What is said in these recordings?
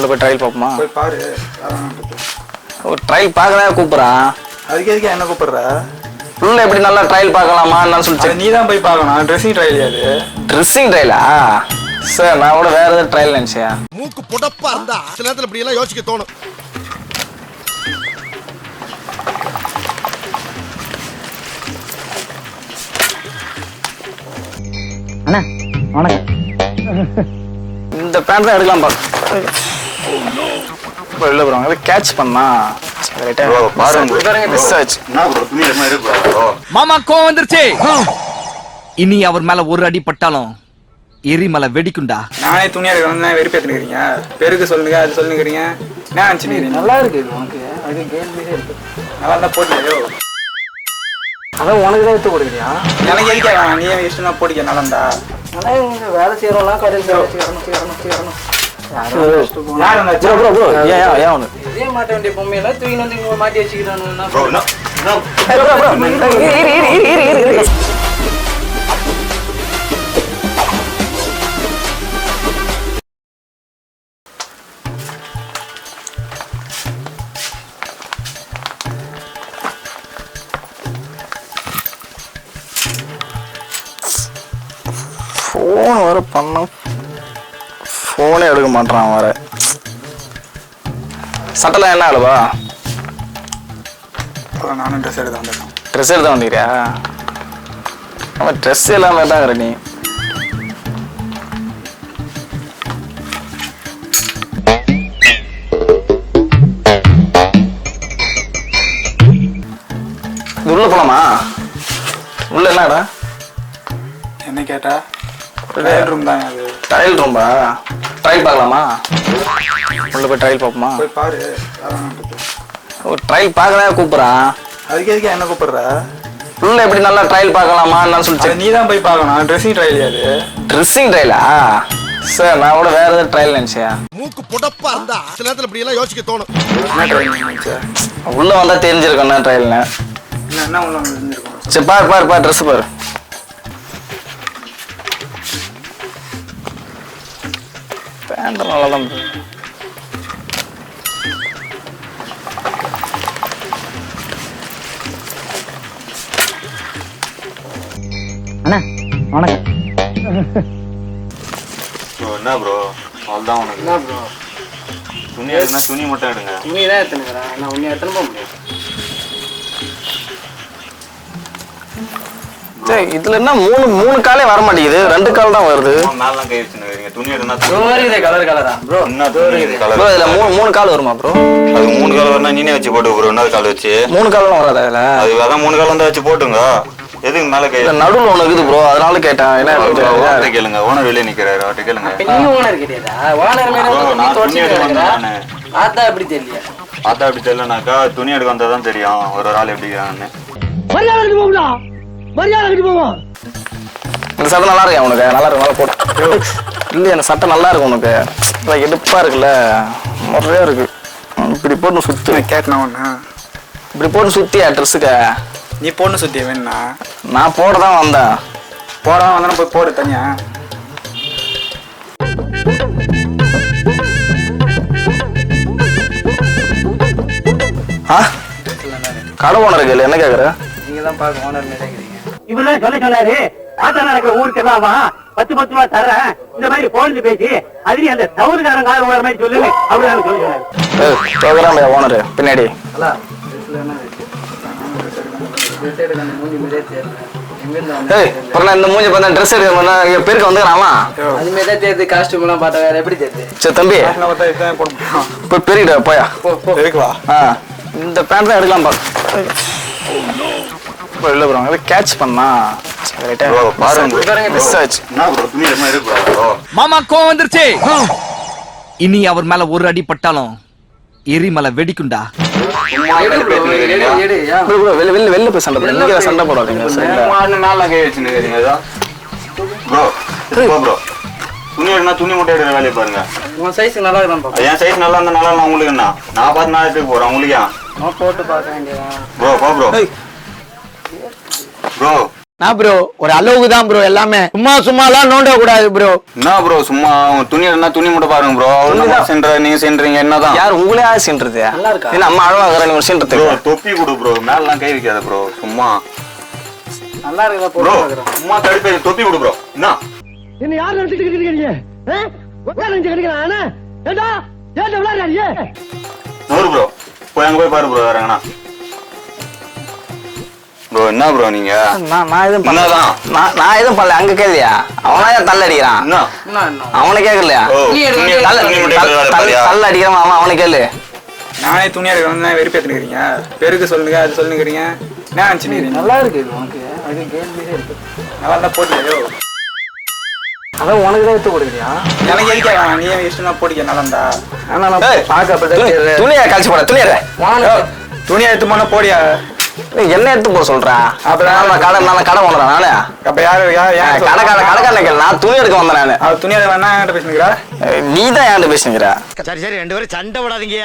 உள்ள போய் ட்ரையல் பார்ப்போமா? போய் பாரு. ஒரு ட்ரையல் பார்க்கதான் கூப்பிட்றான் அதுக்கு எதுக்கு என்ன கூப்பிடுற? உள்ள எப்படி நல்லா ட்ரையல் பார்க்கலாமா என்னன்னு சொல்லி நீ தான் போய் பார்க்கணும். ட்ரெஸ்ஸிங் ட்ரையல் அது? ட்ரெஸ்ஸிங் ட்ரையலா சார் நான் கூட வேற ஏதாவது ட்ரையல் நினச்சேன். மூக்கு புடப்பா இருந்தா சில நேரத்துல இப்படி எல்லாம் யோசிக்க தோணும். அண்ணா வணக்கம். இந்த பேண்ட் தான் எடுக்கலாம் பாரு. இப்போ வெளில போகிறாங்க அதை கேட்ச் பண்ணா பாருங்க. மிஸ் ஆச்சு. மாமா கோவம் வந்துருச்சு. இனி அவர் மேல ஒரு அடி பட்டாலும் எரிமலை வெடிக்குண்டா நானே துணி எடுக்கணும் வெறுப்பேற்றுக்கிறீங்க பெருக்கு சொல்லுங்க அது சொல்லுங்கிறீங்க என்ன நல்லா இருக்கு இது உனக்கு. அது கேள்வியே இருக்கு. நல்லா தான் போட்டியோ அதான் உனக்கு தான் எடுத்து கொடுக்குறியா எனக்கு எதுக்கே நீ இஷ்டம் போட்டிக்க ஆனால் இங்கே வேலை செய்கிறோம்லாம் கடையில் செய்யணும் யார் அந்த ப்ரோ ப்ரோ ப்ரோ ஏன் ஏன் ஏன் ஒன்று இதே மாட்ட வேண்டிய பொம்மையெல்லாம் தூக்கி வந்து இங்கே மாட்டி வச்சுக்கிறானுன்னா ஃபோன் வர பண்ண ஃபோனே எடுக்க மாட்டான் வர சட்டெல்லாம் என்ன ஆளுவா? நானும் ட்ரெஸ் எடுத்து வந்துட்டேன் ட்ரெஸ் எடுத்து வந்துக்கிறியா அவன் ட்ரெஸ் எல்லாமே தாங்கிற நீ? உள்ள போலாமா? உள்ள என்னடா என்ன கேட்டா? ட்ரையல் ரூம் தான் அது. ட்ரையல் ரூம்பா ட்ரையல் பார்க்கலாமா? உள்ள போய் ட்ரையல் பார்ப்போமா? போய் பாரு ஒரு ட்ரையல் பார்க்கதான் கூப்பிட்றான் அதுக்கு எதுக்கு என்ன கூப்பிடுற? உள்ள எப்படி நல்லா ட்ரையல் பார்க்கலாமா என்னன்னு சொல்லி நீ தான் போய் பார்க்கணும். ட்ரெஸ்ஸிங் ட்ரையல் அது? ட்ரெஸ்ஸிங் ட்ரையலா சார் நான் கூட வேற ஏதாவது ட்ரையல் நினச்சேன். மூக்கு புடப்பா இருந்தா சில நேரத்துல இப்படி எல்லாம் யோசிக்க தோணும். என்ன ட்ரையல் நினைச்ச உள்ள வந்தா தெரிஞ்சிருக்கும் என்ன ட்ரையல்னு என்ன உள்ள வந்து இருந்திருக்கும் சரி பாரு பாரு பாரு ட்ரெஸ் பாரு. பேண்ட் நல்லா தான் இருக்கு. அண்ணா வணக்கம். ப்ரோ என்ன ப்ரோ? அவ்வளோதான் உனக்கு. என்ன ப்ரோ? துணி எடுனா துணி மட்டும் எடுங்க. துணி தான் எடுத்துனுக்குறேன். நான் உன்னை எடுத்துன்னு போக முடியும் சரி இதுல என்ன மூணு மூணு காலே வர மாட்டேங்குது ரெண்டு கால் தான் வருது மேலாம் கை துணி எடுனா கலர் கலரா ப்ரோ என்ன ப்ரோ கலர் இதுல மூணு மூணு கால் வருமா ப்ரோ அது மூணு கால் வரணும் நீனே வச்சு போட்டு ப்ரோ இன்னொரு கால் வச்சு. மூணு கால்லாம் வராது அதுல அது அதான் மூணு கால் வந்து வச்சு போட்டுங்க. எதுக்கு மேல கை? நடுவுல ஒண்ணு இருக்குது ப்ரோ அதனால கேட்டேன். என்ன ஓனர் கேளுங்க. ஓனர் வெளியே நிக்கிறாரு கேளுங்க. நீ ஓனர் கிடையாதா ஓனர் மேல Bro, வந்து நீ நான் துணி எடுக்க தெரியல. அப்படி தெரியலனாக்கா துணி வந்தா தான் தெரியும். ஒரு ஒரு ஆள் எப்படி இருக்கான்னு இந்த சட்டை நல்லா இருக்கு உனக்கு? நல்லா இருக்கு நல்லா போட்டு. இல்லையா இந்த சட்டை நல்லா இருக்கு உனக்கு. அதான் எடுப்பா இருக்குல்ல. நிறைய இருக்கு. இப்படி போட்டு சுத்து. கேட்டனா ஒன்று இப்படி போட்டு சுத்தியா ட்ரெஸ்ஸுக்கு நீ பொண்ணு சுத்தி வேணும்னா? நான் போட தான் வந்தேன். போடாம வந்தானே போய் போடு தனியா. ஆ? கடை ஓனர் கேளு என்ன கேக்குற? நீங்க தான் பார்க்க ஓனர் இருக்கிறீங்க இவர்தான் சொல்ல சொன்னாரு? ஆத்தா நடக்கிற ஊருக்கு வா. பத்து பத்து ரூபா தரேன் இந்த மாதிரி போன்ல பேசி அதுலயும் அந்த தவறுகாரன் கால வர மாதிரி சொல்லுங்க அப்படின்னு சொல்லி ஓனர் பின்னாடி. இந்த மூஞ்சி பார்த்தா ட்ரெஸ் எடுக்க பெருக்க வந்துக்கிறாமா அதுமாரி தான் தெரியுது. காஸ்டியூம் எல்லாம் பார்த்தா வேற எப்படி தெரியுது? சரி தம்பி. போய். பெருகிட்ட போயா வா ஆ. இந்த பேண்ட் தான் எடுக்கலாம் பாரு. வெளில போறாங்க அதை கேட்ச் பண்ணா மாமா கோவம் வந்துருச்சு. இனி அவர் மேல ஒரு அடி பட்டாலும் எரிமலை வெடிக்குண்டா வெளில போய் சண்டை போடுங்க சண்டை போடாதீங்க துணி எடுனா துணி மட்டும் எடுக்கிற வேலையை பாருங்க. உன் சைஸ் நல்லா என் சைஸ் நல்லா இருந்தா நல்லா உங்களுக்கு என்ன? நான் பார்த்து நான் எடுத்துக்க போறேன் உங்களுக்கு? ஏன் நான் போட்டு பார்க்க வேண்டியதான் ப்ரோ போ ப்ரோ ஏய். ப்ரோ நான் ப்ரோ ஒரு அளவுக்கு தான் ப்ரோ எல்லாமே சும்மா சும்மாலாம் நோண்ட கூடாது ப்ரோ என்ன ப்ரோ சும்மா துணி இருந்தா துணி மட்டும் பாருங்க ப்ரோ சென்ற நீங்க சென்றீங்க. என்னதான்? யார் உங்களே ஆசைன்றது நல்லா இருக்கா? என்ன அம்மா ப்ரோ தொப்பி கொடு ப்ரோ மேலாம் கை வைக்காத ப்ரோ சும்மா. நல்லா ப்ரோ சும்மா தடுப்பே தொப்பி கொடு ப்ரோ என்ன? என்ன யார் நினைச்சிட்டு இருக்கீங்க நினைச்சு கிடைக்கிறான் ஏண்டா? ஏண்டா விளையாடுறியே நூறு ப்ரோ போய் அங்க போய் பாரு ப்ரோ வேற எங்கனா? ப்ரோ என்ன ப்ரோ நீங்க? நான் நான் எதுவும் பண்ணல. என்னதான்? நான் நான் எதுவும் பண்ணல. அங்க கேள்வியா அவனா ஏன் தள்ள அடிக்கிறான். என்ன? என்ன என்ன? அவனை கேட்கலையா தள்ள அடிக்கிறான். அவன் அவனை கேளு. நானே துணி எடுக்கிறேன் வெறுப்பேற்றுக்கிறீங்க பெருக்கு சொல்லுங்க அது சொல்லுங்கிறீங்க. என்ன நினச்சிக்கிறீங்க நல்லா இருக்கு இது உனக்கு. அது கேள்வியே இருக்கு. நல்லா போட்டியோ அதான் உனக்கு தான் எடுத்து கொடுக்குறியா எனக்கு எதுக்கே வேணாம்? நீ இஷ்டம்னா போட்டிக்க நல்லாண்டா ஆனா நான் ஏய், பார்க்க. துணியை கழிச்சு போட துணியை வாங்க. துணி எடுத்து போனா போடியா? என்ன எடுத்து போட சொல்றேன் அப்புறம் நான் கடை நான் கடை ஓடுறேன் நானு. அப்ப யாரு யார் யார் கடை கடை கேளு நான் துணி எடுக்க வந்தேன் நானு. அவர் துணி எடுக்க வேணா என்கிட்ட பேசுனுக்கிறா? நீ தான் என்கிட்ட பேசுங்கிற சரி சரி ரெண்டு பேரும் சண்டை விடாதீங்க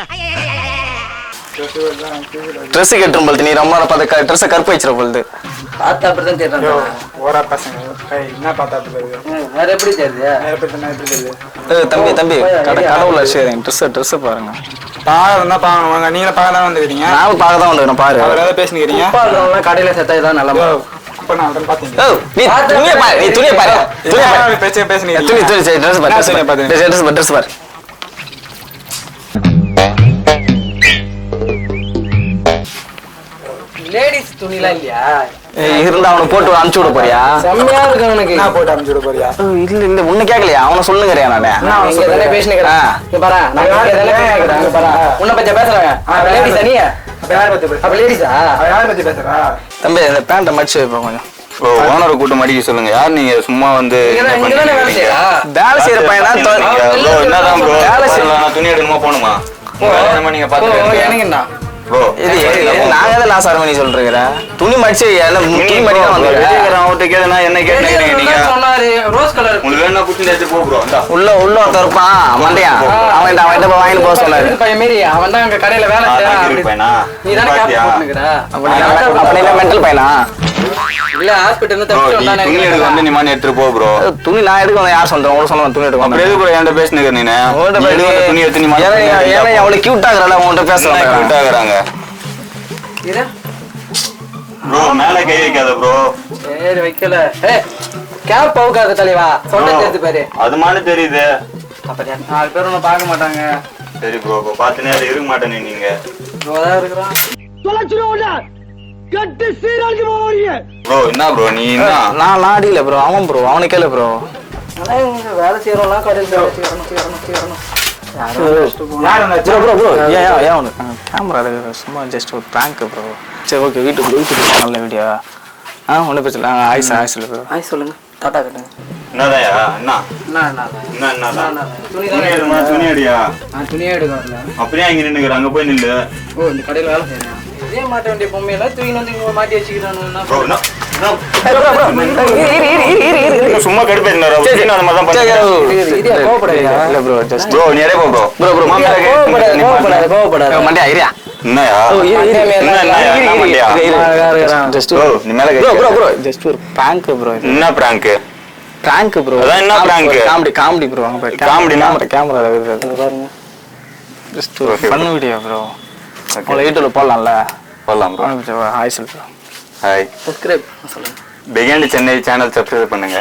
ட்ரெஸ் கெட்டுரும் பொழுது நீ ரொம்ப பார்த்து ட்ரெஸ்ஸை கருப்பு வச்சிட பொழுது. பார்த்தா அப்படிதான் தெரியுறாங்க ஓரா பசங்க. ஏய், என்ன பார்த்தா அப்படி இருக்கு வேற எப்படி தெரியுது? நேர பேசுனா எப்படி தெரியுது? ஏய், தம்பி தம்பி கடை கடவுள ட்ரெஸ் ட்ரெஸ் பாருங்க. பாக்க இருந்தா பாக்கணும் வாங்க நீங்களும் பார்க்க தான் வந்துக்கிறீங்க நானும் பார்க்க தான் வந்துக்கிறேன் பாரு. அவர் ஏதாவது பேசுனுக்கிறீங்க உப்பா இருக்கிறவங்களாம் கடையில செத்தா இதான் நல்ல இப்ப நான் அதெல்லாம் பாத்தீங்க நீ துணியை பாரு நீ துணியை பாரு. துணியை பாரு. பேச பேசுனீங்க துணி துணி சரி ட்ரெஸ் பாரு நான் ட்ரெஸ் பாரு. ட்ரெஸ் பாரு. லேடிஸ் துணிலாம் இல்லையா? இருந்தா அவனை போட்டு அனுப்பிச்சு விட போறியா? செம்மையா இருக்கு அவனுக்கு. என்ன போட்டு அனுப்பிச்சு விட போறியா? இல்ல இல்ல உன்னை கேட்கலையா அவனை சொல்லுங்கறியா நானு? நான் இங்க தானே பேசினுக்கிறேன். ஆ. இங்க பாரு நான் இங்க தானே பேசினுக்கிறேன். இங்க பாரு. உன்னை பத்தி பேசுறாங்க அப்ப லேடிஸ் நீ அப்ப யாரை பத்தி பேசுற அப்ப லேடிஸா அவ யாரை பத்தி பேசுறா? தம்பி இந்த பேண்ட்டை மடிச்சு வைப்பா கொஞ்சம். ஓனரை கூட்டம் அடிக்க சொல்லுங்க. யார் நீங்க? சும்மா வந்து வேலை செய்யறா பையனா என்னதான் ப்ரோ வேலை நான் துணி எடுக்கணுமா? போகணுமா? நீங்க பாத்துக்கங்க லாஸ் ஆரம்பி சொல்றீங்க துணி மடிச்சு என்ன துணி மடிக்க வந்து அவர்கிட்ட கேளுனா என்ன கேட்டீங்க நீங்க சொன்னாரு ரோஸ் கலர் உங்களுக்கு வேணா புடிச்சு எடுத்து போ ப்ரோ இந்தா உள்ள உள்ள ஒருத்தன் இருப்பான் மண்டையான் அவன் அவன்கிட்ட போய் வாங்கிட்டு போக சொன்னாரு பையன் மாரி அவன் தான் அங்க கடையில வேலை செய்யறான்? நீ தானே பையனா இல்ல துணி எடுக்க வந்து நீ மாதிரி எடுத்துட்டு போ ப்ரோ துணி நான் எடுக்க யார் சொல்றேன் உங்களை சொன்ன துணி எடுக்க அப்புறம் எதுக்கு ப்ரோ என்கிட்ட பேசுனீங்க நீ துணி எடுத்து நீ ஏன்னா அவ்வளவு கியூட் ஆகுறல உங்கள்கிட்ட பேச கியூட் வந்தேன். ப்ரோ மேல கை வைக்காத ப்ரோ. சரி வைக்கல. ஏய் கேப் பவுக்காத தலைவா. சொன்ன பாரு அது மாதிரி தெரியுது. அப்ப நாலு பேர் ஒன்னும் பார்க்க மாட்டாங்க. சரி ப்ரோ இப்போ பார்த்து நேரம் இருக்க மாட்டேனே நீங்க. இவ்வளவுதான் இருக்கிறான் கட்டு சீராளுக்கு போறீங்க ப்ரோ என்ன ப்ரோ நீ என்ன? நான் அடிக்கல ப்ரோ. அவன் ப்ரோ அவனை கேளு ப்ரோ. வேலை செய்யறவங்களாம் கடையில் ப்ரோ ப்ரோ ப்ரோ ஏன் உனக்கு கேமரா சும்மா ஜஸ்ட் ஒரு ப்ராங்க் ப்ரோ சரி ஓகே வீட்டுக்கு வீட்டுக்கு நல்ல வீடியோ ஆ? ஒன்றும் பிரச்சனை இல்லை. ஆயிஸ் ஆயிஸ் இல்லை ப்ரோ ஆய் சொல்லுங்க. டாட்டா கட்டுங்க என்னதாயா என்ன? என்ன என்ன துணி அடியா துணியே அப்படியே அங்க நின்னுக்கிற. அங்க போய் நில்லு. ஓ இந்த கடையில் வேலை இதே மாட்ட வேண்டிய பொம்மையெல்லாம் தூக்கி வந்து இங்க மாட்டி வச்சுக்கிறானு ப்ரோ என்ன ப்ரோ சும்மா அந்த மாதிரி தான் ப்ரோ ஜஸ்ட் ப்ரோ நீ அடே போ ப்ரோ. ப்ரோ ப்ரோ கோவப்படாத கோவப்படாத கோவப்படாத. மண்டியா? இரியா என்னயா என்ன ப்ராங்க் ப்ரோ இது. என்ன பிராங்க் ப்ராங்க் ப்ரோ. அதான் என்ன prank? Comedy comedy bro. அங்க போய் Comedy னா? கேமரா கேமரா பாருங்க. ஜஸ்ட் ஒரு Okay, ஃபன் வீடியோ ப்ரோ. உங்களை யூடியூப்ல போடலாம்ல? போலாம் ப்ரோ. ஹாய் சொல் ப்ரோ ஹாய் சப்ஸ்கிரைப் சொல்லுங்க பிகாண்டி சென்னை சேனல் சப்ஸ்கிரைப் பண்ணுங்க.